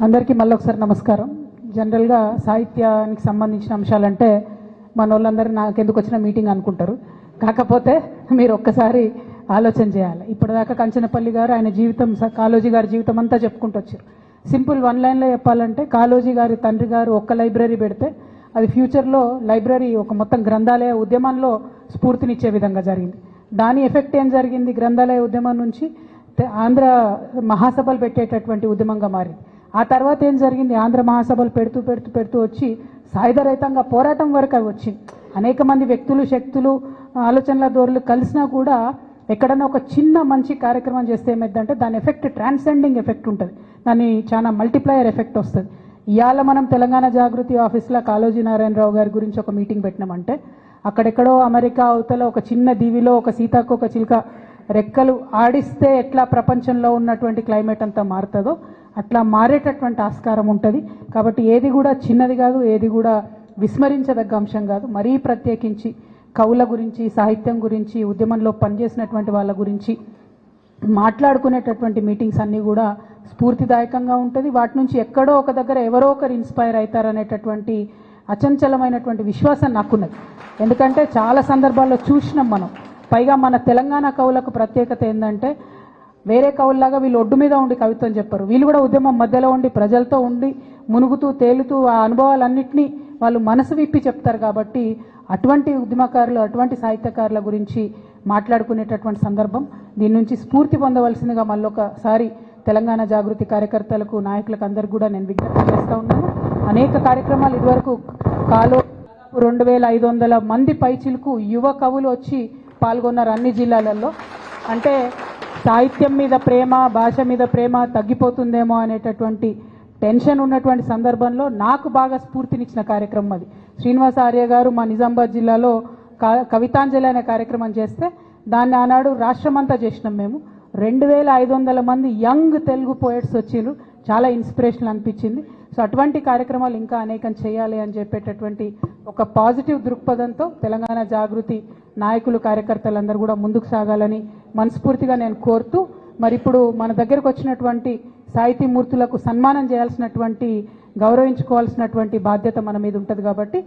అందరికీ మళ్ళీ ఒకసారి నమస్కారం. జనరల్గా సాహిత్యానికి సంబంధించిన అంశాలంటే మన వాళ్ళందరూ నాకెందుకు వచ్చిన మీటింగ్ అనుకుంటారు. కాకపోతే మీరు ఒక్కసారి ఆలోచన చేయాలి. ఇప్పటిదాకా కంచనపల్లి గారు ఆయన జీవితం స- గారి జీవితం అంతా చెప్పుకుంటూ వచ్చారు. సింపుల్ వన్ లైన్లో చెప్పాలంటే కాలోజీ గారి తండ్రి గారు ఒక్క లైబ్రరీ పెడితే అది ఫ్యూచర్లో లైబ్రరీ ఒక మొత్తం గ్రంథాలయ ఉద్యమంలో స్ఫూర్తినిచ్చే విధంగా జరిగింది. దాని ఎఫెక్ట్ ఏం జరిగింది? గ్రంథాలయ ఉద్యమం నుంచి ఆంధ్ర మహాసభలు పెట్టేటటువంటి ఉద్యమంగా మారింది. ఆ తర్వాత ఏం జరిగింది? ఆంధ్ర మహాసభలు పెడుతూ పెడుతూ పెడుతూ వచ్చి సాయుధ రహితంగా పోరాటం వరకు అవి వచ్చింది. అనేక మంది వ్యక్తులు శక్తులు ఆలోచనల ధోరణులు కలిసినా కూడా ఎక్కడన్నా ఒక చిన్న మంచి కార్యక్రమం చేస్తే ఏమైందంటే దాని ఎఫెక్ట్ ట్రాన్సెండింగ్ ఎఫెక్ట్ ఉంటుంది. దాని చాలా మల్టిప్లయర్ ఎఫెక్ట్ వస్తుంది. ఇవాళ మనం తెలంగాణ జాగృతి ఆఫీస్లో కాళోజీ నారాయణరావు గారి గురించి ఒక మీటింగ్ పెట్టినామంటే అక్కడెక్కడో అమెరికా అవతల ఒక చిన్న దీవిలో ఒక సీతాకోక చిలుక రెక్కలు ఆడిస్తే ఎట్లా ప్రపంచంలో ఉన్నటువంటి క్లైమేట్ అంతా మారుతుందో అట్లా మారేటటువంటి ఆస్కారం ఉంటుంది. కాబట్టి ఏది కూడా చిన్నది కాదు ఏది కూడా విస్మరించదగ్గ అంశం కాదు. మరీ ప్రత్యేకించి కవుల గురించి సాహిత్యం గురించి ఉద్యమంలో పనిచేసినటువంటి వాళ్ళ గురించి మాట్లాడుకునేటటువంటి మీటింగ్స్ అన్నీ కూడా స్ఫూర్తిదాయకంగా ఉంటుంది. వాటి నుంచి ఎక్కడో ఒక దగ్గర ఎవరో ఒకరు ఇన్స్పైర్ అవుతారనేటటువంటి అచంచలమైనటువంటి విశ్వాసం నాకున్నది. ఎందుకంటే చాలా సందర్భాల్లో చూసినాం మనం. పైగా మన తెలంగాణ కవులకు ప్రత్యేకత ఏంటంటే వేరే కవుల్లాగా వీళ్ళు ఒడ్డు మీద ఉండి కవిత్వం చెప్పరు. వీళ్ళు కూడా ఉద్యమం మధ్యలో ఉండి ప్రజలతో ఉండి మునుగుతూ తేలుతూ ఆ అనుభవాలన్నింటినీ వాళ్ళు మనసు విప్పి చెప్తారు కాబట్టి అటువంటి ఉద్యమకారులు అటువంటి సాహిత్యకారుల గురించి మాట్లాడుకునేటటువంటి సందర్భం దీని నుంచి స్ఫూర్తి పొందవలసిందిగా మళ్ళొకసారి తెలంగాణ జాగృతి కార్యకర్తలకు నాయకులకు అందరికీ కూడా నేను విజ్ఞప్తి చేస్తూ ఉన్నాను. అనేక కార్యక్రమాలు ఇదివరకు కాలో రెండు వేల ఐదు వందల మంది పైచిలకు యువ కవులు వచ్చి పాల్గొన్నారు అన్ని జిల్లాలలో. అంటే సాహిత్యం మీద ప్రేమ భాష మీద ప్రేమ తగ్గిపోతుందేమో అనేటటువంటి టెన్షన్ ఉన్నటువంటి సందర్భంలో నాకు బాగా స్ఫూర్తినిచ్చిన కార్యక్రమం అది. శ్రీనివాస ఆర్య గారు మా నిజామాబాద్ జిల్లాలో కవితాంజలి అనే కార్యక్రమం చేస్తే దాన్ని ఆనాడు రాష్ట్రమంతా చేసినాం మేము. రెండు వేల ఐదు వందల మంది యంగ్ తెలుగు పోయట్స్ వచ్చిండ్రు చాలా ఇన్స్పిరేషన్ అనిపించింది. సో అటువంటి కార్యక్రమాలు ఇంకా అనేకం చేయాలి అని చెప్పేటటువంటి ఒక పాజిటివ్ దృక్పథంతో తెలంగాణ జాగృతి నాయకులు కార్యకర్తలందరూ కూడా ముందుకు సాగాలని మనస్ఫూర్తిగా నేను కోరుతూ మరి ఇప్పుడు మన దగ్గరకు వచ్చినటువంటి సాహితీ మూర్తులకు సన్మానం చేయాల్సినటువంటి గౌరవించుకోవాల్సినటువంటి బాధ్యత మన మీద ఉంటుంది కాబట్టి